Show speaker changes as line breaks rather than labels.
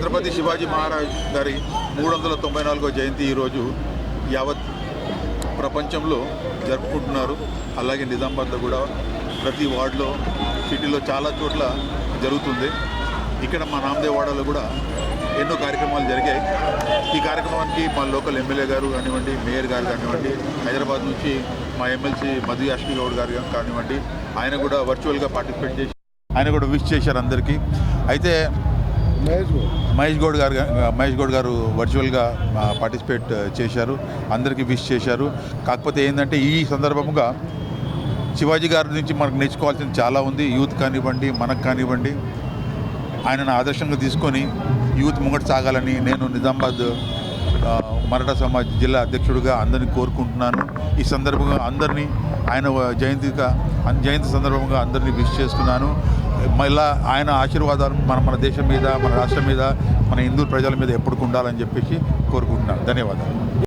ఛత్రపతి శివాజీ మహారాజ్ గారి మూడు వందల తొంభై నాలుగో జయంతి ఈరోజు యావత్ ప్రపంచంలో జరుపుకుంటున్నారు. అలాగే నిజామాబాద్లో కూడా ప్రతి వార్డులో సిటీలో చాలా చోట్ల జరుగుతుంది. ఇక్కడ మా నామదేవ్ వాడలో కూడా ఎన్నో కార్యక్రమాలు జరిగాయి. ఈ కార్యక్రమానికి మా లోకల్ ఎమ్మెల్యే గారు కానివ్వండి మేయర్ గారు కానివ్వండి హైదరాబాద్ నుంచి మా ఎమ్మెల్సీ మధు యాష్మి గౌడ్ గారు కానివ్వండి ఆయన కూడా వర్చువల్గా పార్టిసిపేట్ చేసి ఆయన కూడా విష్ చేశారు అందరికీ. అయితే మహేష్ గౌడ్. గారు మహేష్ గౌడ్ గారు వర్చువల్గా పార్టిసిపేట్ చేశారు. అందరికీ విష్ చేశారు. కాకపోతే ఏంటంటే ఈ సందర్భముగా శివాజీ గారి నుంచి మనకు నేర్చుకోవాల్సింది చాలా ఉంది. యూత్ కానివ్వండి మనకు కానివ్వండి. ఆయనను ఆదర్శంగా తీసుకొని యూత్ ముంగట సాగాలని నేను నిజామాబాద్ మరాఠా సమాజ్ జిల్లా అధ్యక్షుడిగా అందరినీ కోరుకుంటున్నాను. ఈ సందర్భంగా అందరినీ ఆయన జయంతిగా జయంతి సందర్భంగా అందరినీ విష్ చేస్తున్నాను. మళ్ళా ఆయన ఆశీర్వాదాలు మన మన దేశం మీద మన రాష్ట్రం మీద మన హిందూ ప్రజల మీద ఎప్పటికి ఉండాలని చెప్పేసి కోరుకుంటున్నాను. ధన్యవాదాలు.